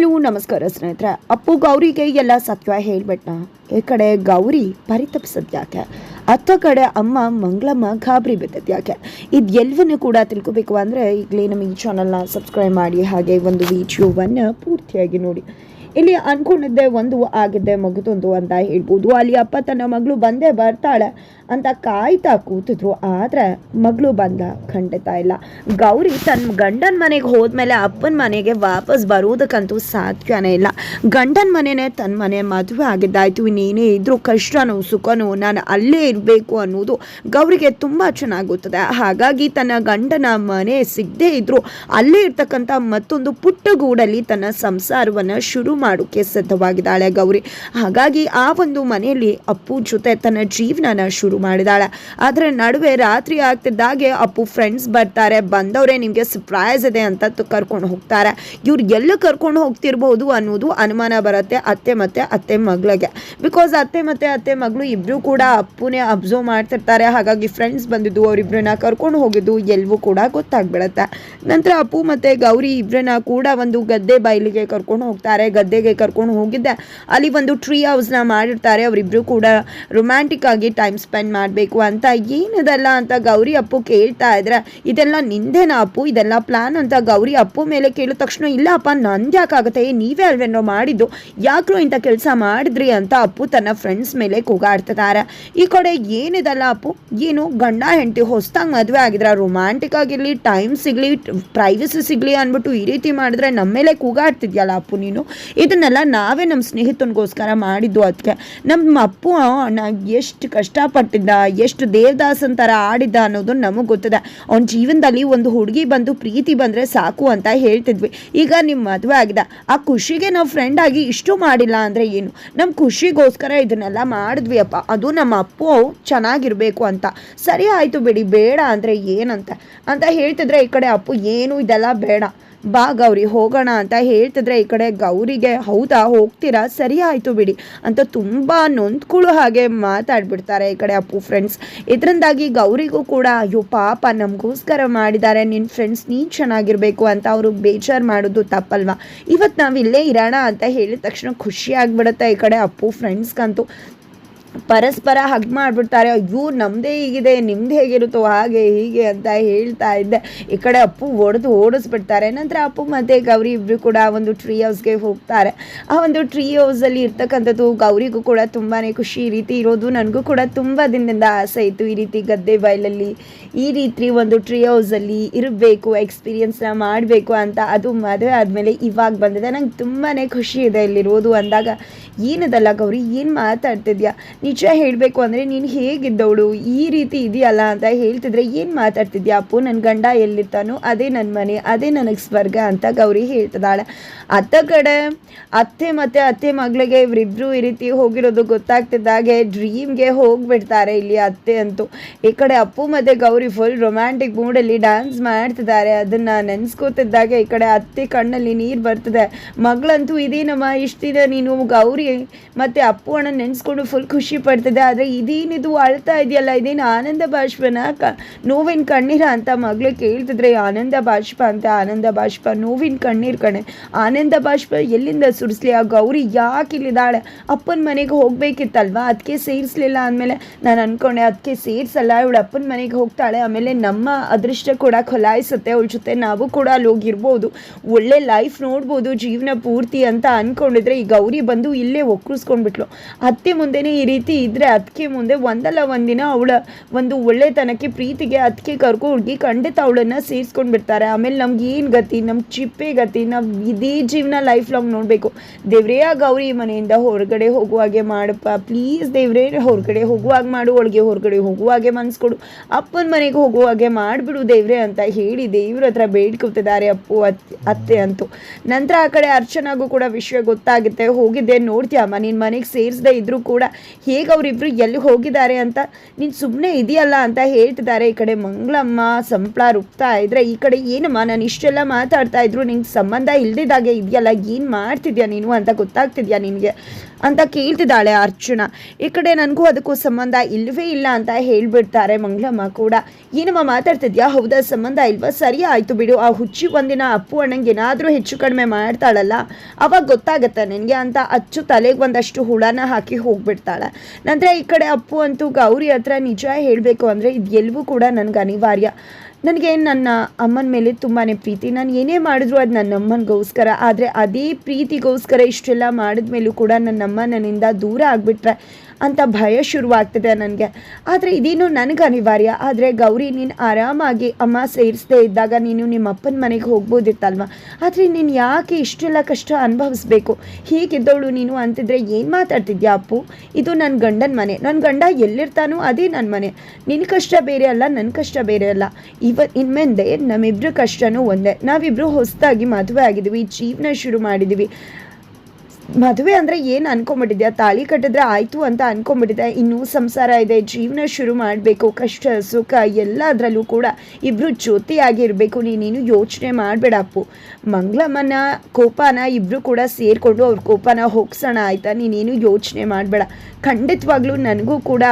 Hello, ನಮಸ್ಕಾರ ಸ್ನೇಹಿತರೆ. ಅಪ್ಪು ಗೌರಿಗೆ ಎಲ್ಲ ಸತ್ಯ ಹೇಳ್ಬಿಟ್ನ. ಈ ಕಡೆ ಗೌರಿ ಪರಿತಪಿಸದ್ ಯಾಕೆ? ಅತ್ತ ಕಡೆ ಅಮ್ಮ ಮಂಗಳಮ್ಮ ಗಾಬರಿ ಬಿದ್ದದ್ ಯಾಕೆ? ಇದು ಕೂಡ ತಿಳ್ಕೊಬೇಕು ಅಂದರೆ ಈಗಲೇ ನಮ್ಮ ಈ ಚಾನಲ್ನ ಸಬ್ಸ್ಕ್ರೈಬ್ ಮಾಡಿ ಹಾಗೆ ಒಂದು ವಿಡಿಯೋವನ್ನು ಪೂರ್ತಿಯಾಗಿ ನೋಡಿ. ಇಲ್ಲಿ ಅನ್ಕೊಂಡಿದ್ದೆ ಒಂದು ಆಗಿದ್ದೆ ಮಗದೊಂದು ಅಂತ ಹೇಳ್ಬೋದು. ಅಲ್ಲಿ ಅಪ್ಪ ತನ್ನ ಮಗಳು ಬಂದೇ ಬರ್ತಾಳೆ ಅಂತ ಕಾಯ್ತಾ ಕೂತಿದ್ರು. ಆದರೆ ಮಗಳು ಬಂದ ಖಂಡಿತ ಇಲ್ಲ. ಗೌರಿ ತನ್ನ ಗಂಡನ ಮನೆಗೆ ಹೋದ್ಮೇಲೆ ಅಪ್ಪನ ಮನೆಗೆ ವಾಪಸ್ ಬರೋದಕ್ಕಂತೂ ಸಾಧ್ಯನೇ ಇಲ್ಲ. ಗಂಡನ ಮನೆನೇ ತನ್ನ ಮನೆ ಮದುವೆ ಆಗಿದ್ದಾಯ್ತು. ಇನ್ನೇನೇ ಇದ್ರೂ ಕಷ್ಟನೋ ಸುಖನೋ, ನಾನು ಅಲ್ಲೇ ಇರಬೇಕು ಅನ್ನೋದು ಗೌರಿಗೆ ತುಂಬ ಚೆನ್ನಾಗುತ್ತದೆ. ಹಾಗಾಗಿ ತನ್ನ ಗಂಡನ ಮನೆ ಸಿಗದೇ ಇದ್ದರೂ ಅಲ್ಲೇ ಇರ್ತಕ್ಕಂಥ ಮತ್ತೊಂದು ಪುಟ್ಟ ಗೂಡಲ್ಲಿ ತನ್ನ ಸಂಸಾರವನ್ನು ಶುರು ಮಾಡೋಕ್ಕೆ ಸಿದ್ಧವಾಗಿದ್ದಾಳೆ ಗೌರಿ. ಹಾಗಾಗಿ ಆ ಒಂದು ಮನೆಯಲ್ಲಿ ಅಪ್ಪು ಜೊತೆ ತನ್ನ ಜೀವನನ ಶುರು ಮಾಡಿದಾಳೆ. ಆದರೆ ನಡುವೆ ರಾತ್ರಿ ಆಗ್ತಿದ್ದಾಗೆ ಅಪ್ಪು ಫ್ರೆಂಡ್ಸ್ ಬರ್ತಾರೆ, ಬಂದವರೇ ನಿಮಗೆ ಸರ್ಪ್ರೈಸ್ ಇದೆ ಅಂತ ಕರ್ಕೊಂಡು ಹೋಗ್ತಾರೆ. ಇವ್ರು ಎಲ್ಲ ಕರ್ಕೊಂಡು ಹೋಗ್ತಿರ್ಬೋದು ಅನ್ನೋದು ಅನುಮಾನ ಬರುತ್ತೆ ಅತ್ತೆ ಮತ್ತೆ ಅತ್ತೆ ಮಗಳಿಗೆ. ಬಿಕಾಸ್ ಅತ್ತೆ ಮತ್ತೆ ಅತ್ತೆ ಮಗಳು ಇಬ್ರು ಕೂಡ ಅಪ್ಪುನೇ ಅಬ್ಸರ್ವ್ ಮಾಡ್ತಿರ್ತಾರೆ. ಹಾಗಾಗಿ ಫ್ರೆಂಡ್ಸ್ ಬಂದಿದ್ದು ಅವರಿಬ್ಬರನ್ನ ಕರ್ಕೊಂಡು ಹೋಗಿದ್ದು ಎಲ್ಲವೂ ಕೂಡ ಗೊತ್ತಾಗ್ಬಿಡತ್ತೆ. ನಂತರ ಅಪ್ಪು ಮತ್ತೆ ಗೌರಿ ಇಬ್ಬರನ್ನ ಕೂಡ ಒಂದು ಗದ್ದೆ ಬಯಲಿಗೆ ಕರ್ಕೊಂಡು ಹೋಗ್ತಾರೆ. ಗದ್ದೆಗೆ ಕರ್ಕೊಂಡು ಹೋಗಿದ್ದೆ. ಅಲ್ಲಿ ಒಂದು ಟ್ರೀ ಹೌಸ್ನ ಮಾಡಿರ್ತಾರೆ. ಅವರಿಬ್ಬರು ಕೂಡ ರೊಮ್ಯಾಂಟಿಕ್ ಆಗಿ ಟೈಮ್ ಸ್ಪೆಂಡ್ ಮಾಡಬೇಕು ಅಂತ. ಏನಿದೆಲ್ಲ ಅಂತ ಗೌರಿ ಅಪ್ಪು ಕೇಳ್ತಾ ಇದ್ರೆ, ಇದೆಲ್ಲ ನಿಂದೇನಾ ಅಪ್ಪು? ಇದೆಲ್ಲ ಪ್ಲಾನ್ ಅಂತ ಗೌರಿ ಅಪ್ಪು ಮೇಲೆ ಕೇಳಿದ ತಕ್ಷಣ, ಇಲ್ಲ ಅಪ್ಪ ನಂದು ಯಾಕಾಗುತ್ತೆ ನೀವೇ ಅಲ್ವೇನೋ ಮಾಡಿದ್ದು. ಯಾಕೋ ಇಂಥ ಕೆಲಸ ಮಾಡಿದ್ರಿ ಅಂತ ಅಪ್ಪು ತನ್ನ ಫ್ರೆಂಡ್ಸ್ ಮೇಲೆ ಕೂಗಾಡ್ತಿದ್ದಾರೆ. ಈ ಕಡೆ ಏನಿದೆಲ್ಲ ಅಪ್ಪು? ಏನು ಗಂಡ, ಹೆಂಡತಿ ಹೊಸ್ದಾಗಿ ಮದುವೆ ಆಗಿದ್ರೆ ರೊಮ್ಯಾಂಟಿಕ್ ಆಗಿರಲಿ ಟೈಮ್ ಸಿಗಲಿ ಪ್ರೈವಸಿ ಸಿಗಲಿ ಅಂದ್ಬಿಟ್ಟು ಈ ರೀತಿ ಮಾಡಿದ್ರೆ ನಮ್ಮ ಮೇಲೆ ಕೂಗಾಡ್ತಿದ್ಯಲ್ಲ ಅಪ್ಪು ನೀನು? ಇದನ್ನೆಲ್ಲ ನಾವೇ ನಮ್ಮ ಸ್ನೇಹಿತನಿಗೋಸ್ಕರ ಮಾಡಿದ್ದು ಅದಕ್ಕೆ ನಮ್ಮ ಅಪ್ಪು ಅಣ್ಣ ಎಷ್ಟು ಕಷ್ಟಪಟ್ಟಿದ್ದ, ಎಷ್ಟು ದೇವದಾಸನ ಥರ ಆಡಿದ್ದ ಅನ್ನೋದು ನಮಗೆ ಗೊತ್ತಿದೆ. ಅವನ ಜೀವನದಲ್ಲಿ ಒಂದು ಹುಡುಗಿ ಬಂದು ಪ್ರೀತಿ ಬಂದರೆ ಸಾಕು ಅಂತ ಹೇಳ್ತಿದ್ವಿ. ಈಗ ನಿಮ್ಮ ಮದುವೆ ಆಗಿದೆ. ಆ ಖುಷಿಗೆ ನಾವು ಫ್ರೆಂಡ್ ಆಗಿ ಇಷ್ಟು ಮಾಡಿಲ್ಲ ಅಂದರೆ ಏನು? ನಮ್ಮ ಖುಷಿಗೋಸ್ಕರ ಇದನ್ನೆಲ್ಲ ಮಾಡಿದ್ವಿ ಅಪ್ಪ ಅದು ನಮ್ಮ ಅಪ್ಪು ಚೆನ್ನಾಗಿರಬೇಕು ಅಂತ. ಸರಿ ಆಯಿತು ಬಿಡಿ, ಬೇಡ ಅಂದರೆ ಏನಂತ? ಅಂತ ಹೇಳ್ತಿದ್ರೆ ಈ ಕಡೆ ಅಪ್ಪು, ಏನು, ಇದೆಲ್ಲ ಬೇಡ. ಬಾ ಗೌರಿ, ಹೋಗೋಣ ಅಂತ ಹೇಳ್ತಿದ್ರೆ ಈ ಕಡೆ ಗೌರಿಗೆ, ಹೌದಾ, ಹೋಗ್ತೀರಾ? ಸರಿ ಆಯಿತು ಬಿಡಿ ಅಂತ ತುಂಬ ನೊಂದ್ಕೊಳ್ಳೋ ಹಾಗೆ ಮಾತಾಡ್ಬಿಡ್ತಾರೆ ಈ ಕಡೆ ಅಪ್ಪು ಫ್ರೆಂಡ್ಸ್ ಇದರಿಂದಾಗಿ ಗೌರಿಗೂ ಕೂಡ, ಅಯ್ಯೋ, ಪಾಪ, ನಮಗೋಸ್ಕರ ಮಾಡಿದ್ದಾರೆ. ನಿನ್ನ ಫ್ರೆಂಡ್ಸ್ ನೀನು ಚೆನ್ನಾಗಿರಬೇಕು ಅಂತ ಅವರು ಬೇಜಾರು ಮಾಡೋದು ತಪ್ಪಲ್ವಾ? ಇವತ್ತು ನಾವು ಇಲ್ಲೇ ಇರೋಣ ಅಂತ ಹೇಳಿದ ತಕ್ಷಣ ಖುಷಿ ಆಗ್ಬಿಡುತ್ತೆ ಈ ಕಡೆ ಅಪ್ಪು ಫ್ರೆಂಡ್ಸ್ಗಂತೂ ಪರಸ್ಪರ ಹಗ್ ಮಾಡಿಬಿಡ್ತಾರೆ, ಅಯ್ಯೋ ನಮ್ಮದೇ ಹೀಗಿದೆ, ನಿಮ್ದು ಹೇಗಿರುತ್ತೋ ಹಾಗೆ, ಹೀಗೆ ಅಂತ ಹೇಳ್ತಾ ಇದ್ದೆ. ಈ ಕಡೆ ಅಪ್ಪು ಒಡೆದು ಓಡಿಸ್ಬಿಡ್ತಾರೆ. ನಂತರ ಅಪ್ಪು ಮತ್ತು ಗೌರಿ ಇಬ್ಬರು ಕೂಡ ಒಂದು ಟ್ರೀ ಹೌಸ್ಗೆ ಹೋಗ್ತಾರೆ. ಆ ಒಂದು ಟ್ರೀ ಹೌಸಲ್ಲಿ ಇರ್ತಕ್ಕಂಥದ್ದು ಗೌರಿಗೂ ಕೂಡ ತುಂಬಾ ಖುಷಿ. ಈ ರೀತಿ ಇರೋದು ನನಗೂ ಕೂಡ ತುಂಬ ದಿನದಿಂದ ಆಸೆ ಇತ್ತು. ಈ ರೀತಿ ಗದ್ದೆ ಬಯಲಲ್ಲಿ ಈ ರೀತಿ ಒಂದು ಟ್ರೀ ಹೌಸಲ್ಲಿ ಇರಬೇಕು ಎಕ್ಸ್ಪೀರಿಯೆನ್ಸ್ನ ಮಾಡಬೇಕು ಅಂತ ಅದು ಮದುವೆ ಆದಮೇಲೆ ಇವಾಗ ಬಂದಿದೆ. ನಂಗೆ ತುಂಬಾ ಖುಷಿ ಇದೆ ಇಲ್ಲಿರೋದು ಅಂದಾಗ, ಏನದಲ್ಲ ಗೌರಿ, ಏನು ಮಾತಾಡ್ತಿದ್ಯಾ? ನಿಜ ಹೇಳಬೇಕು ಅಂದರೆ ನೀನು ಹೇಗಿದ್ದವಳು? ಈ ರೀತಿ ಇದೆಯಲ್ಲ ಅಂತ ಹೇಳ್ತಿದ್ರೆ ಏನು ಮಾತಾಡ್ತಿದ್ಯಾ ಅಪ್ಪು? ನನ್ನ ಗಂಡ ಎಲ್ಲಿರ್ತಾನೋ ಅದೇ ನನ್ನ ಮನೆ, ಅದೇ ನನಗೆ ಸ್ವರ್ಗ ಅಂತ ಗೌರಿ ಹೇಳ್ತಿದ್ದಾಳೆ. ಅತ್ತ ಕಡೆ ಅತ್ತೆ ಮತ್ತು ಅತ್ತೆ ಮಗಳಿಗೆ ಇವರಿಬ್ಬರು ಈ ರೀತಿ ಹೋಗಿರೋದು ಗೊತ್ತಾಗ್ತಿದ್ದಾಗೆ ಡ್ರೀಮ್ಗೆ ಹೋಗ್ಬಿಡ್ತಾರೆ ಇಲ್ಲಿ ಅತ್ತೆ ಅಂತೂ. ಈ ಕಡೆ ಅಪ್ಪು ಮತ್ತು ಗೌರಿ ಫುಲ್ ರೊಮ್ಯಾಂಟಿಕ್ ಮೂಡಲ್ಲಿ ಡ್ಯಾನ್ಸ್ ಮಾಡ್ತಿದ್ದಾರೆ. ಅದನ್ನು ನೆನೆಸ್ಕೋತಿದ್ದಾಗೆ ಈ ಕಡೆ ಅತ್ತೆ ಕಣ್ಣಲ್ಲಿ ನೀರು ಬರ್ತದೆ. ಮಗಳಂತೂ ಇದೇನಮ್ಮ ಇಷ್ಟು ದಿನ ನೀನು ಗೌರಿ ಮತ್ತು ಅಪ್ಪು ಅಣ್ಣ ನೆನೆಸ್ಕೊಂಡು ಫುಲ್ ಖುಷಿ ಪಡ್ತಿದ್ದೆ ಆದರೆ ಇದೇನಿದು ಅಳ್ತಾ ಇದೆಯಲ್ಲ, ಇದೇನು ಆನಂದ ಬಾಷ್ಪನ ಕ, ನೋವಿನ ಕಣ್ಣೀರ ಅಂತ ಮಗಳು ಕೇಳ್ತಿದ್ರೆ ಆನಂದ ಬಾಷ್ಪ ಅಂತ, ಆನಂದ ಬಾಷ್ಪ, ನೋವಿನ ಕಣ್ಣೀರು ಕಣೆ. ಆನಂದ ಬಾಷ್ಪ ಎಲ್ಲಿಂದ ಸುರಿಸ್ಲಿ? ಆ ಗೌರಿ ಯಾಕೆ ಇಲ್ಲಿದ್ದಾಳೆ? ಅಪ್ಪನ ಮನೆಗೆ ಹೋಗ್ಬೇಕಿತ್ತಲ್ವಾ? ಅದಕ್ಕೆ ಸೇರಿಸ್ಲಿಲ್ಲ ಅಂದಮೇಲೆ ನಾನು ಅನ್ಕೊಂಡೆ ಅದಕ್ಕೆ ಸೇರಿಸಲ್ಲ, ಇವಳು ಅಪ್ಪನ ಮನೆಗೆ ಹೋಗ್ತಾಳೆ. ಆಮೇಲೆ ನಮ್ಮ ಅದೃಷ್ಟ ಕೂಡ ಹೊಲಾಯಿಸುತ್ತೆ ಅವಳ ಜೊತೆ ನಾವು ಕೂಡ ಅಲ್ಲಿ ಹೋಗಿರ್ಬೋದು. ಒಳ್ಳೆ ಲೈಫ್ ನೋಡ್ಬೋದು, ಜೀವನ ಪೂರ್ತಿ ಅಂತ ಅನ್ಕೊಂಡಿದ್ರೆ ಈ ಗೌರಿ ಬಂದು ಇಲ್ಲೇ ಒಕ್ಕರಿಸ್ಕೊಂಡ್ಬಿಟ್ಲು ಅತ್ತೆ ಮುಂದೆನೇ ಈ ಇದ್ರೆ ಅದಕ್ಕೆ ಮುಂದೆ ಒಂದಲ್ಲ ಒಂದಿನ ಅವಳ ಒಂದು ಒಳ್ಳೆತನಕ್ಕೆ ಪ್ರೀತಿಗೆ ಅದಕ್ಕೆ ಕರ್ಕೊ ಹುಡುಗಿ ಖಂಡಿತ ಅವಳನ್ನ ಸೇರಿಸ್ಕೊಂಡು ಬಿಡ್ತಾರೆ. ಆಮೇಲೆ ನಮ್ಗೆ ಏನು ಗತಿ? ನಮ್ಮ ಚಿಪ್ಪೆ ಗತಿ. ನಾವು ಇದೇ ಜೀವನ ಲೈಫ್ ಲಾಂಗ್ ನೋಡಬೇಕು. ದೇವ್ರೇ ಆ ಗೌರಿ ಮನೆಯಿಂದ ಹೊರಗಡೆ ಹೋಗುವಾಗೆ ಮಾಡಪ್ಪ. ಪ್ಲೀಸ್ ದೇವ್ರೇ ಹೊರಗಡೆ ಹೋಗುವಾಗ ಮಾಡು. ಒಳಗೆ ಹೊರಗಡೆ ಹೋಗುವಾಗೆ ಮನ್ಸ್ಕೊಡು ಅಪ್ಪನ ಮನೆಗೆ ಹೋಗುವಾಗೆ ಮಾಡಿಬಿಡು ದೇವ್ರೆ ಅಂತ ಹೇಳಿ ದೇವ್ರ ಹತ್ರ ಬೇಡ್ಕೊತಿದ್ದಾರೆ ಅಪ್ಪು ಅತ್ತೆ ಅತ್ತೆ ಅಂತೂ. ನಂತರ ಆ ಕಡೆ ಅರ್ಚನಾಗೂ ಕೂಡ ವಿಷಯ ಗೊತ್ತಾಗುತ್ತೆ. ಹೋಗಿದ್ದೆ ನೋಡ್ತೀಯಮ್ಮ ನಿನ್ನ ಮನೆಗೆ ಸೇರಿಸದೇ ಇದ್ರೂ ಕೂಡ ಹೇಗೆ ಅವರಿಬ್ಬರು ಎಲ್ಲಿ ಹೋಗಿದ್ದಾರೆ ಅಂತ ನೀನು ಸುಮ್ಮನೆ ಇದೆಯಲ್ಲ ಅಂತ ಹೇಳ್ತಿದ್ದಾರೆ. ಈ ಕಡೆ ಮಂಗಳಮ್ಮ, ಸಂಪ್ಳ ರುಬ್ತಾ ಇದ್ರೆ ಈ ಕಡೆ ಏನಮ್ಮ? ನಾನು ಇಷ್ಟೆಲ್ಲ ಮಾತಾಡ್ತಾ ಇದ್ರು, ನಿಂಗೆ ಸಂಬಂಧ ಇಲ್ದಿದ್ದಾಗೆ ಇದೆಯಲ್ಲ, ಏನು ಮಾಡ್ತಿದ್ಯಾ ನೀನು ಅಂತ ಗೊತ್ತಾಗ್ತಿದ್ಯಾ ನಿನಗೆ ಅಂತ ಕೇಳ್ತಿದ್ದಾಳೆ ಅರ್ಚುನ. ಈ ಕಡೆ ನನಗೂ ಅದಕ್ಕೂ ಸಂಬಂಧ ಇಲ್ಲವೇ ಇಲ್ಲ ಅಂತ ಹೇಳಿಬಿಡ್ತಾರೆ ಮಂಗಳಮ್ಮ ಕೂಡ. ಏನಮ್ಮ ಮಾತಾಡ್ತಿದ್ಯಾ? ಹೌದಾ, ಸಂಬಂಧ ಇಲ್ವಾ? ಸರಿ ಆಯಿತು ಬಿಡು, ಆ ಹುಚ್ಚಿ ಒಂದಿನ ಅಪ್ಪು ಅಣ್ಣಂಗೆ ಏನಾದರೂ ಹೆಚ್ಚು ಕಡಿಮೆ ಮಾಡ್ತಾಳಲ್ಲ, ಅವಾಗ ಗೊತ್ತಾಗತ್ತೆ ನಿನಗೆ ಅಂತ ಅಚ್ಚು ತಲೆಗೆ ಒಂದಷ್ಟು ಹುಳನ ಹಾಕಿ ಹೋಗ್ಬಿಡ್ತಾಳೆ. ನಂತರ ಈ ಕಡೆ ಅಪ್ಪು ಅಂತೂ ಗೌರಿ ಹತ್ರ ನಿಜ ಹೇಳಬೇಕು ಅಂದರೆ ಇದು ಎಲ್ಲವೂ ಕೂಡ ನನಗೆ ಅನಿವಾರ್ಯ. ನನಗೆ ನನ್ನ ಅಮ್ಮನ ಮೇಲೆ ತುಂಬಾ ಪ್ರೀತಿ. ನಾನು ಏನೇ ಮಾಡಿದ್ರು ಅದು ನನ್ನ ಅಮ್ಮನಿಗೋಸ್ಕರ. ಆದರೆ ಅದೇ ಪ್ರೀತಿಗೋಸ್ಕರ ಇಷ್ಟೆಲ್ಲ ಮಾಡಿದ್ಮೇಲೂ ಕೂಡ ನನ್ನ ಅಮ್ಮ ನನ್ನಿಂದ ದೂರ ಆಗಿಬಿಟ್ರೆ ಅಂತ ಭಯ ಶುರುವಾಗ್ತದೆ ನನಗೆ. ಆದರೆ ಇದೇನು ನನಗೆ ಅನಿವಾರ್ಯ. ಆದರೆ ಗೌರಿ, ನೀನು ಆರಾಮಾಗಿ ಅಮ್ಮ ಸೇರಿಸದೇ ಇದ್ದಾಗ ನೀನು ನಿಮ್ಮ ಅಪ್ಪನ ಮನೆಗೆ ಹೋಗ್ಬೋದಿತ್ತಲ್ವ? ಆದರೆ ನೀನು ಯಾಕೆ ಇಷ್ಟೆಲ್ಲ ಕಷ್ಟ ಅನುಭವಿಸ್ಬೇಕು? ಹೀಗಿದ್ದವಳು ನೀನು ಅಂತಿದ್ರೆ ಏನು ಮಾತಾಡ್ತಿದ್ಯಾ ಅಪ್ಪು? ಇದು ನನ್ನ ಗಂಡನ ಮನೆ. ನನ್ನ ಗಂಡ ಎಲ್ಲಿರ್ತಾನೋ ಅದೇ ನನ್ನ ಮನೆ. ನಿನ್ನ ಕಷ್ಟ ಬೇರೆ ಅಲ್ಲ ನನ್ನ ಕಷ್ಟ ಬೇರೆ ಅಲ್ಲ. ಇವ ಇನ್ಮೇಂದೇ ನಮ್ಮಿಬ್ರ ಕಷ್ಟನೂ ಒಂದೇ. ನಾವಿಬ್ಬರು ಹೊಸದಾಗಿ ಮದುವೆ ಆಗಿದ್ದೀವಿ ಜೀವನ ಶುರು ಮಾಡಿದ್ದೀವಿ ಮದುವೆ ಅಂದರೆ ಏನು ಅನ್ಕೊಂಬಿಟ್ಟಿದ್ಯಾ? ತಾಳಿ ಕಟ್ಟಿದ್ರೆ ಆಯಿತು ಅಂತ ಅನ್ಕೊಂಬಿಟ್ಟಿದೆ ಇನ್ನೂ ಸಂಸಾರ ಇದೆ, ಜೀವನ ಶುರು ಮಾಡಬೇಕು, ಕಷ್ಟ, ಸುಖ ಎಲ್ಲದರಲ್ಲೂ ಕೂಡ ಇಬ್ಬರು ಜೊತೆಯಾಗಿರಬೇಕು ನೀನೇನು ಯೋಚನೆ ಮಾಡಬೇಡ ಅಪ್ಪು. ಮಂಗಳಮ್ಮನ, ಕೋಪನ ಇಬ್ಬರು ಕೂಡ ಸೇರಿಕೊಂಡು ಅವ್ರ ಕೋಪನ ಹೋಗ್ಸೋಣ ಆಯಿತಾ? ನೀನೇನು ಯೋಚನೆ ಮಾಡಬೇಡ. ಖಂಡಿತವಾಗ್ಲೂ ನನಗೂ ಕೂಡ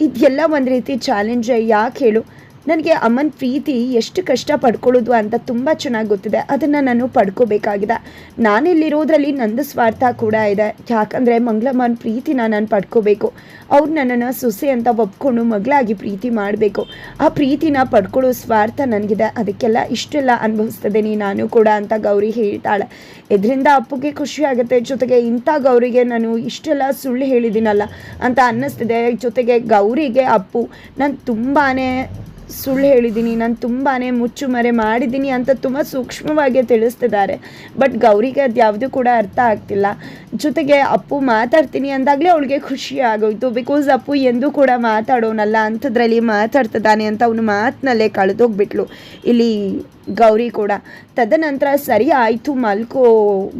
ಇದೆಲ್ಲ ಒಂದು ರೀತಿ ಚಾಲೆಂಜ್ ಯಾಕೆ ಹೇಳು? ನನಗೆ ಅಮ್ಮನ ಪ್ರೀತಿ ಎಷ್ಟು ಕಷ್ಟ ಪಡ್ಕೊಳ್ಳೋದು ಅಂತ ತುಂಬ ಚೆನ್ನಾಗಿ ಗೊತ್ತಿದೆ. ಅದನ್ನು ನಾನು ಪಡ್ಕೋಬೇಕಾಗಿದೆ. ನಾನಿಲ್ಲಿರೋದ್ರಲ್ಲಿ ನಂದು ಸ್ವಾರ್ಥ ಕೂಡ ಇದೆ. ಯಾಕಂದರೆ ಮಂಗಳಮ್ಮನ ಪ್ರೀತಿನ ನಾನು ಪಡ್ಕೋಬೇಕು. ಅವ್ರು ನನ್ನನ್ನು ಸೊಸೆ ಅಂತ ಒಪ್ಕೊಂಡು ಮಗಳಾಗಿ ಪ್ರೀತಿ ಮಾಡಬೇಕು. ಆ ಪ್ರೀತಿನ ಪಡ್ಕೊಳ್ಳೋ ಸ್ವಾರ್ಥ ನನಗಿದೆ. ಅದಕ್ಕೆಲ್ಲ ಇಷ್ಟೆಲ್ಲ ಅನುಭವಿಸ್ತದೆ ನಾನು ಕೂಡ ಅಂತ ಗೌರಿ ಹೇಳ್ತಾಳೆ. ಇದರಿಂದ ಅಪ್ಪಗೆ ಖುಷಿಯಾಗುತ್ತೆ ಜೊತೆಗೆ ಇಂಥ ಗೌರಿಗೆ ನಾನು ಇಷ್ಟೆಲ್ಲ ಸುಳ್ಳು ಹೇಳಿದ್ದೀನಲ್ಲ ಅಂತ ಅನ್ನಿಸ್ತಿದೆ. ಜೊತೆಗೆ ಗೌರಿಗೆ ಅಪ್ಪು, ನಾನು ತುಂಬಾ ಸುಳ್ಳು ಹೇಳಿದ್ದೀನಿ, ನಾನು ತುಂಬಾ ಮುಚ್ಚುಮರೆ ಮಾಡಿದ್ದೀನಿ ಅಂತ ತುಂಬ ಸೂಕ್ಷ್ಮವಾಗಿ ತಿಳಿಸ್ತಿದ್ದಾರೆ. ಬಟ್ ಗೌರಿಗೆ ಅದು ಯಾವುದೂ ಕೂಡ ಅರ್ಥ ಆಗ್ತಿಲ್ಲ. ಜೊತೆಗೆ ಅಪ್ಪು ಮಾತಾಡ್ತೀನಿ ಅಂದಾಗಲೇ ಅವಳಿಗೆ ಖುಷಿ ಆಗೋಯ್ತು. ಬಿಕಾಸ್ ಅಪ್ಪು ಎಂದೂ ಕೂಡ ಮಾತಾಡೋನಲ್ಲ, ಅಂಥದ್ರಲ್ಲಿ ಮಾತಾಡ್ತಿದ್ದಾನೆ ಅಂತ ಅವನು ಮಾತಿನಲ್ಲೇ ಕಳೆದೋಗ್ಬಿಟ್ಲು. ಇಲ್ಲಿ ಗೌರಿ ಕೂಡ. ತದನಂತರ ಸರಿ ಆಯಿತು ಮಲ್ಕೋ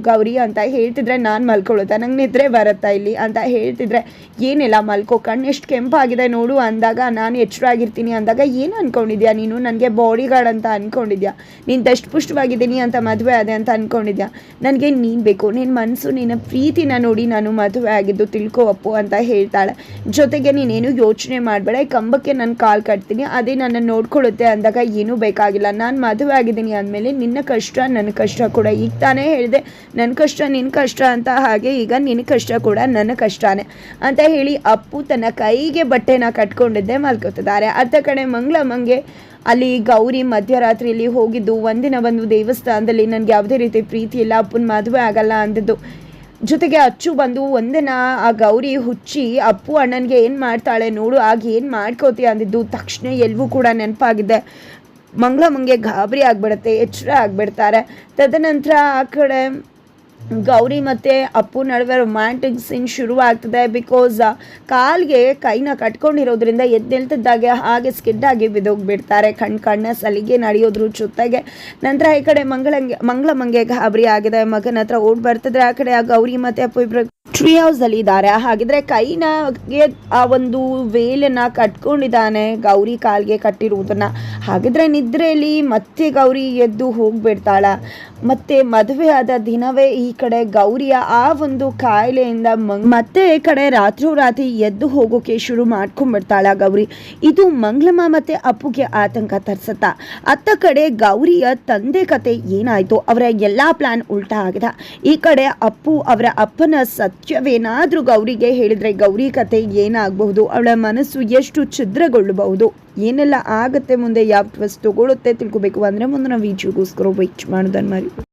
ಗೌರಿ ಅಂತ ಹೇಳ್ತಿದ್ರೆ ನಾನು ಮಲ್ಕೊಳ್ಳುತ್ತಾ ನಂಗೆ ನಿದ್ರೆ ಬರುತ್ತಾ ಇಲ್ಲಿ ಅಂತ ಹೇಳ್ತಿದ್ರೆ ಏನಿಲ್ಲ ಮಲ್ಕೋ? ಕಣ್ಣು ಎಷ್ಟು ಕೆಂಪಾಗಿದೆ ನೋಡು ಅಂದಾಗ ನಾನು ಎಚ್ಚರಾಗಿರ್ತೀನಿ ಅಂದಾಗ ಏನು ಅಂದ್ಕೊಂಡಿದ್ಯಾ ನೀನು? ನನಗೆ ಬಾಡಿ ಗಾರ್ಡ್ ಅಂತ ಅಂದ್ಕೊಂಡಿದ್ಯಾ ನೀನು ದಷ್ಟಪುಷ್ಟವಾಗಿದ್ದೀನಿ ಅಂತ ಮದುವೆ ಆದೆ ಅಂತ ಅಂದ್ಕೊಂಡಿದ್ಯಾ ನನಗೆ ನೀನು ಬೇಕು ನಿನ್ನ ಮನಸ್ಸು ನಿನ್ನ ಪ್ರೀತಿನ ನೋಡಿ ನಾನು ಮದುವೆ ಆಗಿದ್ದು ತಿಳ್ಕೊ ಅಪ್ಪು ಅಂತ ಹೇಳ್ತಾಳೆ. ಜೊತೆಗೆ ನೀನೇನು ಯೋಚನೆ ಮಾಡಬೇಡ ಕಂಬಕ್ಕೆ ನಾನು ಕಾಲು ಕಟ್ತೀನಿ, ಅದೇ ನನ್ನ ನೋಡ್ಕೊಳ್ಳುತ್ತೆ ಅಂದಾಗ ಏನೂ ಬೇಕಾಗಿಲ್ಲ. ನಾನು ಮದುವೆ ಆಗಿದ್ದೀನಿ ಅಂದಮೇಲೆ ನಿನ್ನ ಕಷ್ಟ, ನನ್ನ ಕಷ್ಟ ಕೂಡ ಈಗ ತಾನೇ ಹೇಳಿದೆ. ನನ್ನ ಕಷ್ಟ ನಿನ್ನ ಕಷ್ಟ ಅಂತ ಹಾಗೆ ಈಗ ನಿನ್ನ ಕಷ್ಟ ಕೂಡ ನನ್ನ ಕಷ್ಟನೇ ಅಂತ ಹೇಳಿ ಅಪ್ಪು ತನ್ನ ಕೈಗೆ ಬಟ್ಟೆನ ಕಟ್ಕೊಂಡಿದ್ದೆ ಮಲ್ಕೋತಿದ್ದಾರೆ. ಅತ್ತ ಕಡೆ ಮಂಗಳಮ್ಮಂಗೆ ಅಲ್ಲಿ ಗೌರಿ ಮಧ್ಯರಾತ್ರಿಯಲ್ಲಿ ಹೋಗಿದ್ದು, ಒಂದಿನ ಒಂದು ದೇವಸ್ಥಾನದಲ್ಲಿ ನನಗೆ ಯಾವುದೇ ರೀತಿ ಪ್ರೀತಿ ಇಲ್ಲ, ಅಪ್ಪನ ಮದುವೆ ಆಗಲ್ಲ ಅಂದಿದ್ದು. ಜೊತೆಗೆ ಅಚ್ಚು ಬಂದು ಒಂದಿನ ಆ ಗೌರಿ ಹುಚ್ಚಿ, ಅಪ್ಪು ಅಣ್ಣನಿಗೆ ಏನು ಮಾಡ್ತಾಳೆ ನೋಡು, ಆಗ ಏನು ಮಾಡ್ಕೋತಿ ಅಂದಿದ್ದು. ತಕ್ಷಣ ಎಲ್ಲವೂ ಕೂಡ ನೆನಪಾಗಿದೆ. ಮಂಗಳಮ್ಮಂಗೆ ಗಾಬರಿ ಆಗಿಬಿಡುತ್ತೆ ಎಚ್ಚರ ಆಗಿಬಿಡ್ತಾರೆ. ತದನಂತರ ಆ ಕಡೆ ಗೌರಿ ಮತ್ತು ಅಪ್ಪು ನಡುವೆ ರೊಮ್ಯಾಂಟಿಕ್ ಸೀನ್ ಶುರು ಆಗ್ತದೆ ಬಿಕಾಸ್ ಕಾಲ್ಗೆ ಕೈನ ಕಟ್ಕೊಂಡಿರೋದ್ರಿಂದ ಎದ್ದು ನಿಲ್ತಿದ್ದಾಗೆ ಹಾಗೆ ಸ್ಕಿಡ್ ಆಗಿ ಬಿದ್ದೋಗ್ಬಿಡ್ತಾರೆ. ಕಣ್ ಕಣ್ಣ ಸಲಿಗೆ ನಡೆಯೋದ್ರ ಜೊತೆಗೆ. ನಂತರ ಈ ಕಡೆ ಮಂಗಳಂಗೆ ಮಂಗಳಮ್ಮಂಗೆ ಗಾಬರಿ ಆಗಿದೆ. ಮಗನ ಹತ್ರ ಓಡ್ ಬರ್ತಿದ್ರೆ ಆ ಕಡೆ ಆ ಗೌರಿ ಮತ್ತು ಅಪ್ಪು ಇಬ್ಬರು ಟ್ರೀ ಹೌಸಲ್ಲಿ ಇದ್ದಾರೆ. ಹಾಗಿದ್ರೆ ಕೈನಾಗೆ ಆ ಒಂದು ವೇಲನ್ನ ಕಟ್ಕೊಂಡಿದ್ದಾನೆ ಗೌರಿ ಕಾಲ್ಗೆ ಕಟ್ಟಿರುವುದನ್ನು. ಹಾಗಿದ್ರೆ ನಿದ್ರೆಯಲ್ಲಿ ಮತ್ತೆ ಗೌರಿ ಎದ್ದು ಹೋಗ್ಬಿಡ್ತಾಳ. ಮತ್ತೆ ಮದುವೆ ಆದ ದಿನವೇ ಈ ಕಡೆ ಗೌರಿಯ ಆ ಒಂದು ಕಾಯಿಲೆಯಿಂದ ಮತ್ತೆ ಈ ಕಡೆ ರಾತ್ರೋರಾತ್ರಿ ಎದ್ದು ಹೋಗೋಕೆ ಶುರು ಮಾಡ್ಕೊಂಡ್ಬಿಡ್ತಾಳ ಗೌರಿ. ಇದು ಮಂಗ್ಲಮ್ಮ ಮತ್ತೆ ಅಪ್ಪುಗೆ ಆತಂಕ ತರ್ಸತ್ತ. ಅತ್ತ ಕಡೆ ಗೌರಿಯ ತಂದೆ ಕತೆ ಏನಾಯ್ತು, ಅವರ ಎಲ್ಲಾ ಪ್ಲಾನ್ ಉಲ್ಟಾ ಆಗಿದೆ. ಈ ಕಡೆ ಅಪ್ಪು ಅವರ ಅಪ್ಪನ ಸತ್ಯವೇನಾದ್ರೂ ಗೌರಿಗೆ ಹೇಳಿದ್ರೆ ಗೌರಿ ಕತೆ ಏನಾಗಬಹುದು, ಅವಳ ಮನಸ್ಸು ಎಷ್ಟು ಛಿದ್ರಗೊಳ್ಳಬಹುದು, ಏನೆಲ್ಲ ಆಗುತ್ತೆ ಮುಂದೆ ಯಾವ ಟ್ವಿಸ್ಟ್ ತಗೊಳುತ್ತೆ ತಿಳ್ಕೊಬೇಕು ಅಂದ್ರೆ ಮುಂದಿನ ವೀಡಿಯೋಗೋಸ್ಕರ ವೆಯ್ಟ್ ಮಾಡೋದನ್ನ ಮಾಡಿ.